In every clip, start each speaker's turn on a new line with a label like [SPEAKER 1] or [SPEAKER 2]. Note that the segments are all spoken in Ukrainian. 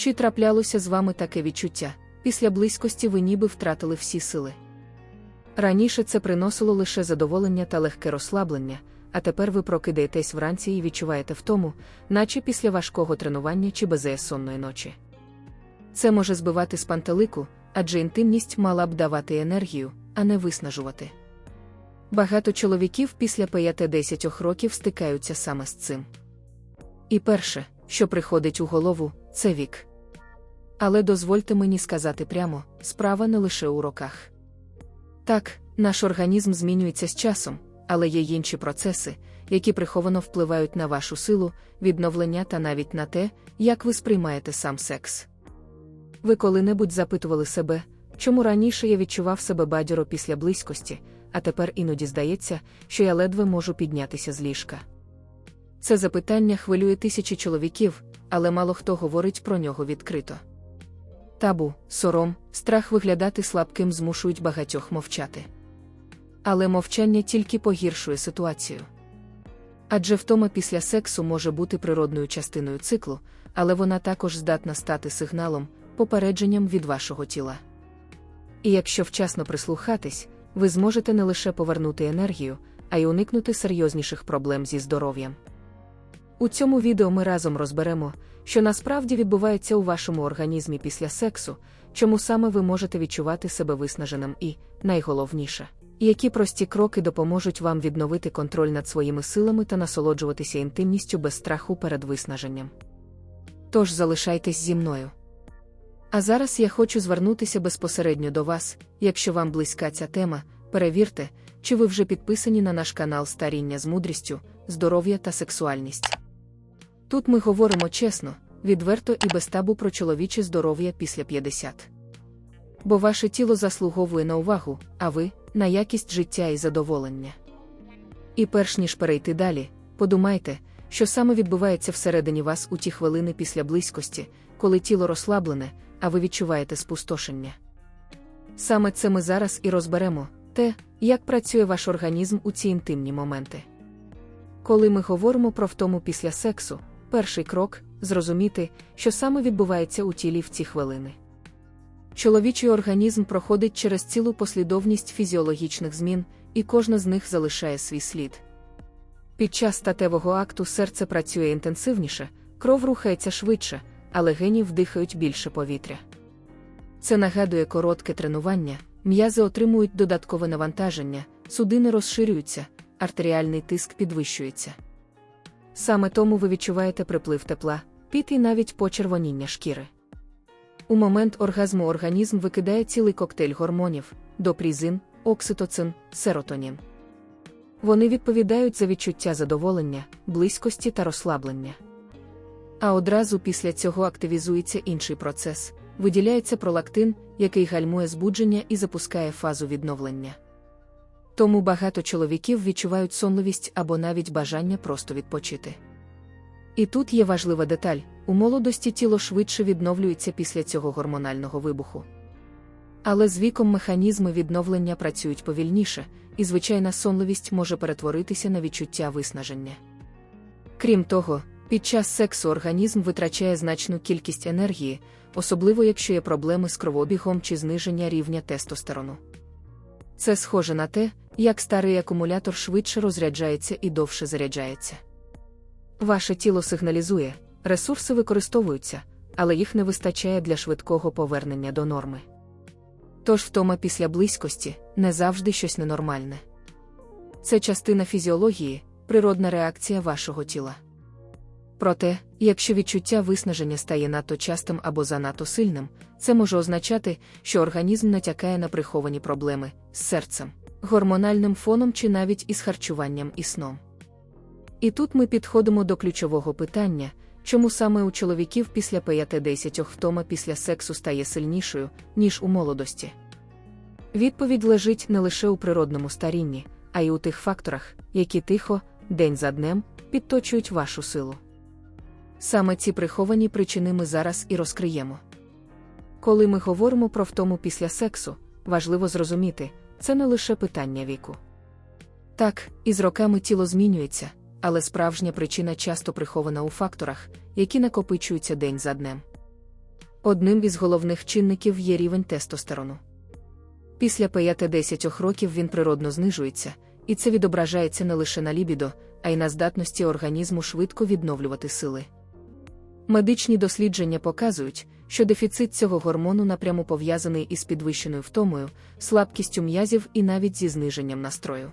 [SPEAKER 1] Чи траплялося з вами таке відчуття? Після близькості ви ніби втратили всі сили. Раніше це приносило лише задоволення та легке розслаблення, а тепер ви прокидаєтесь вранці і відчуваєте втому, наче після важкого тренування чи безсонної ночі. Це може збивати з пантелику, адже інтимність мала б давати енергію, а не виснажувати. Багато чоловіків після 5-10 років стикаються саме з цим. І перше, що приходить у голову, це вік. Але дозвольте мені сказати прямо: справа не лише у роках. Так, наш організм змінюється з часом, але є інші процеси, які приховано впливають на вашу силу, відновлення та навіть на те, як ви сприймаєте сам секс. Ви коли-небудь запитували себе, чому раніше я відчував себе бадьоро після близькості, а тепер іноді здається, що я ледве можу піднятися з ліжка. Це запитання хвилює тисячі чоловіків, але мало хто говорить про нього відкрито. Табу, сором, страх виглядати слабким змушують багатьох мовчати. Але мовчання тільки погіршує ситуацію. Адже втома після сексу може бути природною частиною циклу, але вона також здатна стати сигналом, попередженням від вашого тіла. І якщо вчасно прислухатись, ви зможете не лише повернути енергію, а й уникнути серйозніших проблем зі здоров'ям. У цьому відео ми разом розберемо, що насправді відбувається у вашому організмі після сексу, чому саме ви можете відчувати себе виснаженим і, найголовніше, які прості кроки допоможуть вам відновити контроль над своїми силами та насолоджуватися інтимністю без страху перед виснаженням. Тож залишайтесь зі мною. А зараз я хочу звернутися безпосередньо до вас, якщо вам близька ця тема, перевірте, чи ви вже підписані на наш канал Старіння з мудрістю, здоров'я та сексуальність. Тут ми говоримо чесно, відверто і без табу про чоловіче здоров'я після 50. Бо ваше тіло заслуговує на увагу, а ви на якість життя і задоволення. І перш ніж перейти далі, подумайте, що саме відбувається всередині вас у ті хвилини після близькості, коли тіло розслаблене, а ви відчуваєте спустошення. Саме це ми зараз і розберемо те, як працює ваш організм у ці інтимні моменти. Коли ми говоримо про втому після сексу, перший крок зрозуміти, що саме відбувається у тілі в ці хвилини. Чоловічий організм проходить через цілу послідовність фізіологічних змін, і кожна з них залишає свій слід. Під час статевого акту серце працює інтенсивніше, кров рухається швидше, а легені вдихають більше повітря. Це нагадує коротке тренування, м'язи отримують додаткове навантаження, судини розширюються, артеріальний тиск підвищується. Саме тому ви відчуваєте приплив тепла, піт і навіть почервоніння шкіри. У момент оргазму організм викидає цілий коктейль гормонів допрізин, окситоцин, серотонін. Вони відповідають за відчуття задоволення, близькості та розслаблення. А одразу після цього активізується інший процес виділяється пролактин, який гальмує збудження і запускає фазу відновлення. Тому багато чоловіків відчувають сонливість або навіть бажання просто відпочити. І тут є важлива деталь: у молодості тіло швидше відновлюється після цього гормонального вибуху. Але з віком механізми відновлення працюють повільніше, і звичайна сонливість може перетворитися на відчуття виснаження. Крім того, під час сексу організм витрачає значну кількість енергії, особливо якщо є проблеми з кровообігом чи зниження рівня тестостерону. Це схоже на те, як старий акумулятор швидше розряджається і довше заряджається. Ваше тіло сигналізує, ресурси використовуються, але їх не вистачає для швидкого повернення до норми. Тож втома після близькості не завжди щось ненормальне. Це частина фізіології, природна реакція вашого тіла. Проте, якщо відчуття виснаження стає надто частим або занадто сильним, це може означати, що організм натякає на приховані проблеми з серцем, гормональним фоном чи навіть із харчуванням і сном. І тут ми підходимо до ключового питання, чому саме у чоловіків після 5-10 втома після сексу стає сильнішою, ніж у молодості. Відповідь лежить не лише у природному старінні, а й у тих факторах, які тихо, день за днем, підточують вашу силу. Саме ці приховані причини ми зараз і розкриємо. Коли ми говоримо про втому після сексу, важливо зрозуміти, це не лише питання віку. Так, із роками тіло змінюється, але справжня причина часто прихована у факторах, які накопичуються день за днем. Одним із головних чинників є рівень тестостерону. Після 5-10 років він природно знижується, і це відображається не лише на лібідо, а й на здатності організму швидко відновлювати сили. Медичні дослідження показують, що дефіцит цього гормону напряму пов'язаний із підвищеною втомою, слабкістю м'язів і навіть зі зниженням настрою.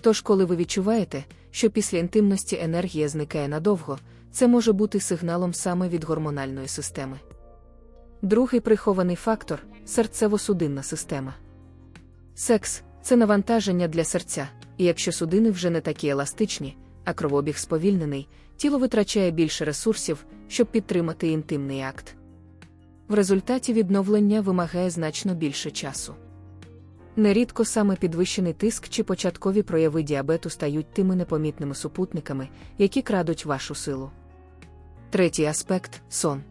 [SPEAKER 1] Тож, коли ви відчуваєте, що після інтимності енергія зникає надовго, це може бути сигналом саме від гормональної системи. Другий прихований фактор серцево-судинна система. Секс це навантаження для серця, і якщо судини вже не такі еластичні, а кровообіг сповільнений, тіло витрачає більше ресурсів, щоб підтримати інтимний акт. В результаті відновлення вимагає значно більше часу. Нерідко саме підвищений тиск чи початкові прояви діабету стають тими непомітними супутниками, які крадуть вашу силу. Третій аспект сон.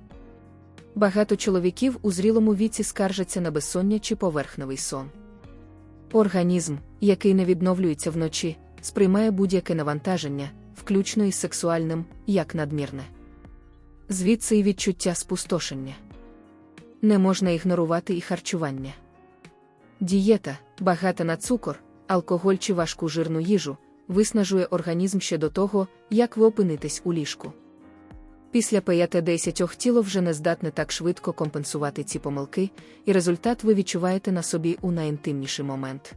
[SPEAKER 1] Багато чоловіків у зрілому віці скаржаться на безсоння чи поверхневий сон. Організм, який не відновлюється вночі, сприймає будь-яке навантаження, включно із сексуальним, як надмірне. Звідси й відчуття спустошення. Не можна ігнорувати і харчування. Дієта, багата на цукор, алкоголь чи важку жирну їжу, виснажує організм ще до того, як ви опинитесь у ліжку. Після 5-10 тіло вже не здатне так швидко компенсувати ці помилки, і результат ви відчуваєте на собі у найінтимніший момент.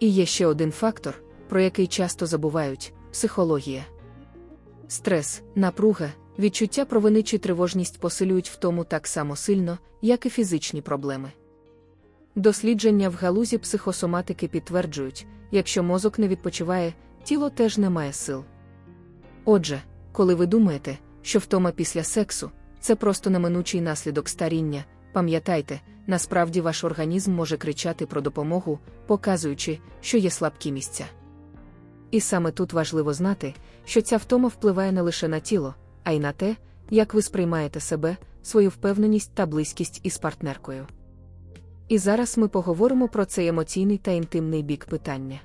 [SPEAKER 1] І є ще один фактор, про який часто забувають психологія. Стрес, напруга, відчуття провини чи тривожність посилюють втому так само сильно, як і фізичні проблеми. Дослідження в галузі психосоматики підтверджують, якщо мозок не відпочиває, тіло теж не має сил. Отже, коли ви думаєте, що втома після сексу це просто неминучий наслідок старіння, пам'ятайте, насправді ваш організм може кричати про допомогу, показуючи, що є слабкі місця. І саме тут важливо знати, що ця втома впливає не лише на тіло, а й на те, як ви сприймаєте себе, свою впевненість та близькість із партнеркою. І зараз ми поговоримо про цей емоційний та інтимний бік питання.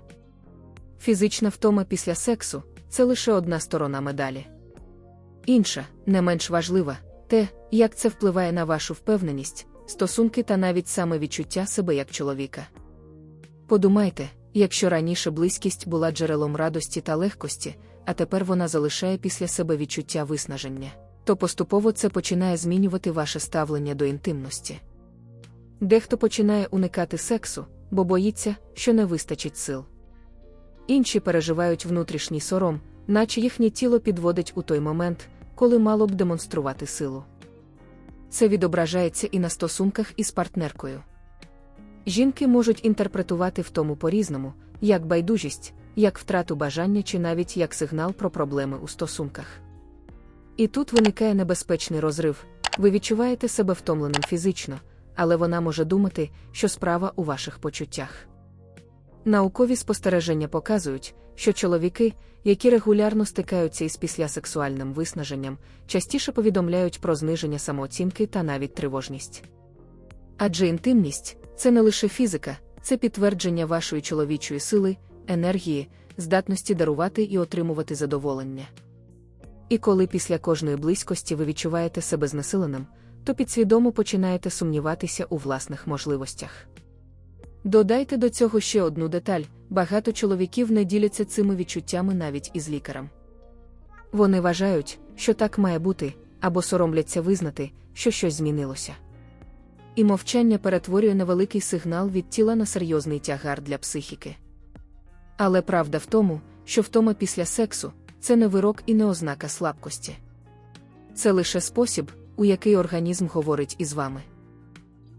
[SPEAKER 1] Фізична втома після сексу це лише одна сторона медалі. Інша, не менш важлива, те, як це впливає на вашу впевненість, стосунки та навіть саме відчуття себе як чоловіка. Подумайте, якщо раніше близькість була джерелом радості та легкості, а тепер вона залишає після себе відчуття виснаження, то поступово це починає змінювати ваше ставлення до інтимності. Дехто починає уникати сексу, бо боїться, що не вистачить сил. Інші переживають внутрішній сором, наче їхнє тіло підводить у той момент, коли мало б демонструвати силу. Це відображається і на стосунках із партнеркою. Жінки можуть інтерпретувати в тому по-різному, як байдужість, як втрату бажання чи навіть як сигнал про проблеми у стосунках. І тут виникає небезпечний розрив, ви відчуваєте себе втомленим фізично, але вона може думати, що справа у ваших почуттях. Наукові спостереження показують, що чоловіки, які регулярно стикаються із післясексуальним виснаженням, частіше повідомляють про зниження самооцінки та навіть тривожність. Адже інтимність це не лише фізика, це підтвердження вашої чоловічої сили, енергії, здатності дарувати і отримувати задоволення. І коли після кожної близькості ви відчуваєте себе знесиленим, то підсвідомо починаєте сумніватися у власних можливостях. Додайте до цього ще одну деталь: багато чоловіків не діляться цими відчуттями навіть із лікарем. Вони вважають, що так має бути, або соромляться визнати, що щось змінилося. І мовчання перетворює невеликий сигнал від тіла на серйозний тягар для психіки. Але правда в тому, що втома після сексу це не вирок і не ознака слабкості. Це лише спосіб, у який організм говорить із вами.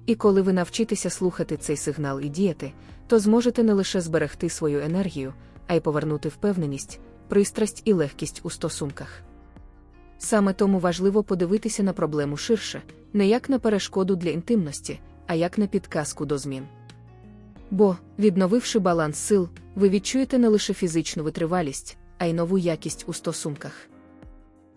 [SPEAKER 1] І коли ви навчитеся слухати цей сигнал і діяти, то зможете не лише зберегти свою енергію, а й повернути впевненість, пристрасть і легкість у стосунках. Саме тому важливо подивитися на проблему ширше, не як на перешкоду для інтимності, а як на підказку до змін. Бо, відновивши баланс сил, ви відчуєте не лише фізичну витривалість, а й нову якість у стосунках.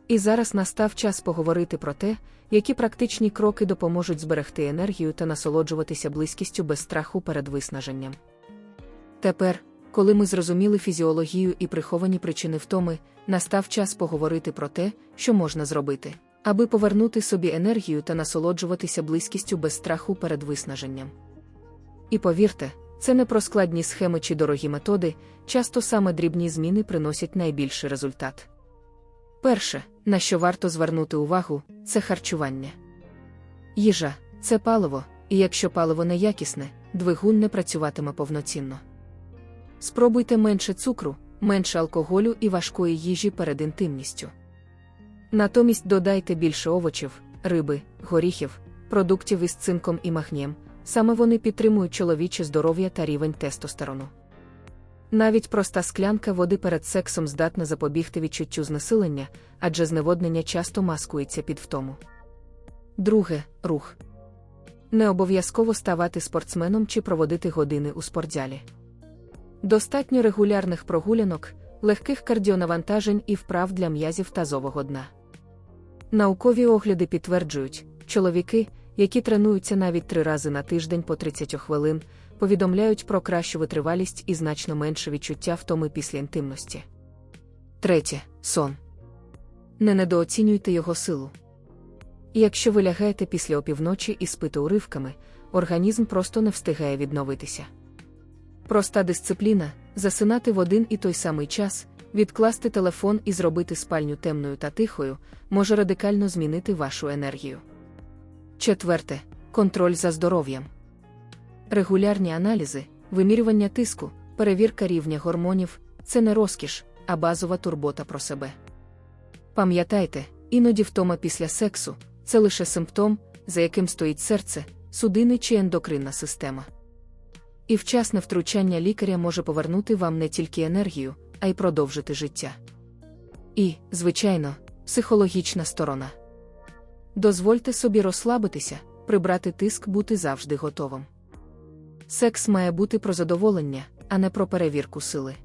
[SPEAKER 1] І зараз настав час поговорити про те, які практичні кроки допоможуть зберегти енергію та насолоджуватися близькістю без страху перед виснаженням. Тепер, коли ми зрозуміли фізіологію і приховані причини втоми, настав час поговорити про те, що можна зробити, аби повернути собі енергію та насолоджуватися близькістю без страху перед виснаженням. І повірте, це не про складні схеми чи дорогі методи, часто саме дрібні зміни приносять найбільший результат. Перше, на що варто звернути увагу, це харчування. Їжа це паливо, і якщо паливо неякісне, двигун не працюватиме повноцінно. Спробуйте менше цукру, менше алкоголю і важкої їжі перед інтимністю. Натомість додайте більше овочів, риби, горіхів, продуктів із цинком і магнієм, саме вони підтримують чоловіче здоров'я та рівень тестостерону. Навіть проста склянка води перед сексом здатна запобігти відчуттю знесилення, адже зневоднення часто маскується під втому. Друге рух. Не обов'язково ставати спортсменом чи проводити години у спортзалі. Достатньо регулярних прогулянок, легких кардіонавантажень і вправ для м'язів тазового дна. Наукові огляди підтверджують, чоловіки, які тренуються навіть три рази на тиждень по 30 хвилин, повідомляють про кращу витривалість і значно менше відчуття втоми після інтимності. Третє сон. Не недооцінюйте його силу. Якщо ви лягаєте після опівночі і спите уривками, організм просто не встигає відновитися. Проста дисципліна засинати в один і той самий час, відкласти телефон і зробити спальню темною та тихою, може радикально змінити вашу енергію. Четверте контроль за здоров'ям. Регулярні аналізи, вимірювання тиску, перевірка рівня гормонів це не розкіш, а базова турбота про себе. Пам'ятайте, іноді втома після сексу це лише симптом, за яким стоїть серце, судини чи ендокринна система. І вчасне втручання лікаря може повернути вам не тільки енергію, а й продовжити життя. І, звичайно, психологічна сторона. Дозвольте собі розслабитися, прибрати тиск, бути завжди готовим. Секс має бути про задоволення, а не про перевірку сили.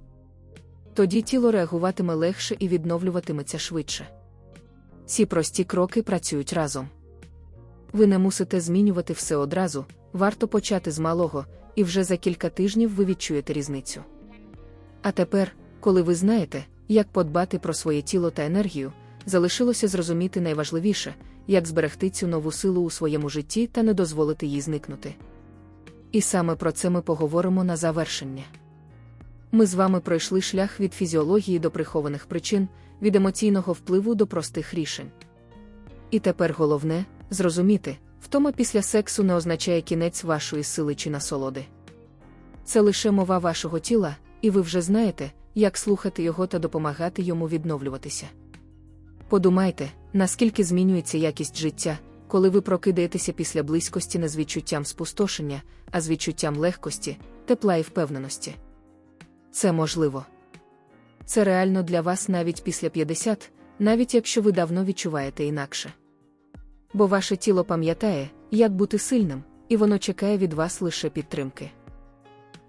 [SPEAKER 1] Тоді тіло реагуватиме легше і відновлюватиметься швидше. Ці прості кроки працюють разом. Ви не мусите змінювати все одразу, варто почати з малого, і вже за кілька тижнів ви відчуєте різницю. А тепер, коли ви знаєте, як подбати про своє тіло та енергію, залишилося зрозуміти найважливіше, як зберегти цю нову силу у своєму житті та не дозволити їй зникнути. І саме про це ми поговоримо на завершення. Ми з вами пройшли шлях від фізіології до прихованих причин, від емоційного впливу до простих рішень. І тепер головне зрозуміти, втома після сексу не означає кінець вашої сили чи насолоди. Це лише мова вашого тіла, і ви вже знаєте, як слухати його та допомагати йому відновлюватися. Подумайте, наскільки змінюється якість життя, коли ви прокидаєтеся після близькості не з відчуттям спустошення, а з відчуттям легкості, тепла і впевненості. Це можливо. Це реально для вас навіть після 50, навіть якщо ви давно відчуваєте інакше. Бо ваше тіло пам'ятає, як бути сильним, і воно чекає від вас лише підтримки.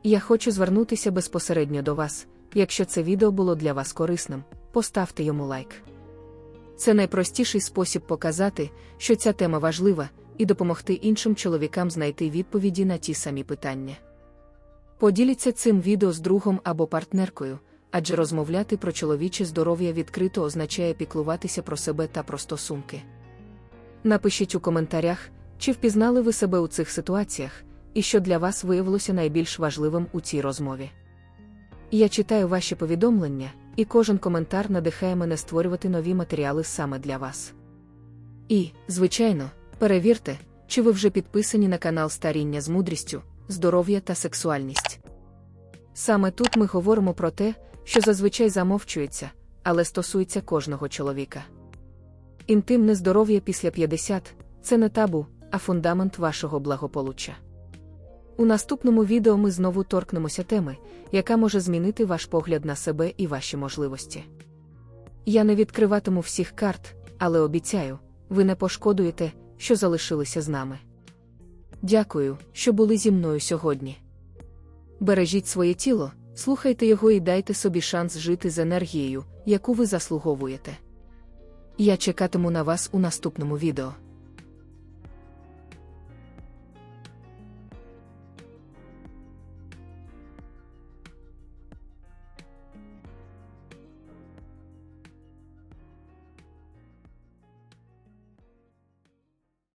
[SPEAKER 1] Я хочу звернутися безпосередньо до вас. Якщо це відео було для вас корисним, поставте йому лайк. Це найпростіший спосіб показати, що ця тема важлива, і допомогти іншим чоловікам знайти відповіді на ті самі питання. Поділіться цим відео з другом або партнеркою, адже розмовляти про чоловіче здоров'я відкрито означає піклуватися про себе та про стосунки. Напишіть у коментарях, чи впізнали ви себе у цих ситуаціях, і що для вас виявилося найбільш важливим у цій розмові. Я читаю ваші повідомлення, і кожен коментар надихає мене створювати нові матеріали саме для вас. І, звичайно, перевірте, чи ви вже підписані на канал Старіння з мудрістю, здоров'я та сексуальність. Саме тут ми говоримо про те, що зазвичай замовчується, але стосується кожного чоловіка. Інтимне здоров'я після 50 це не табу, а фундамент вашого благополуччя. У наступному відео ми знову торкнемося теми, яка може змінити ваш погляд на себе і ваші можливості. Я не відкриватиму всіх карт, але обіцяю, ви не пошкодуєте, що залишилися з нами. Дякую, що були зі мною сьогодні. Бережіть своє тіло, слухайте його і дайте собі шанс жити з енергією, яку ви заслуговуєте. Я чекатиму на вас у наступному відео.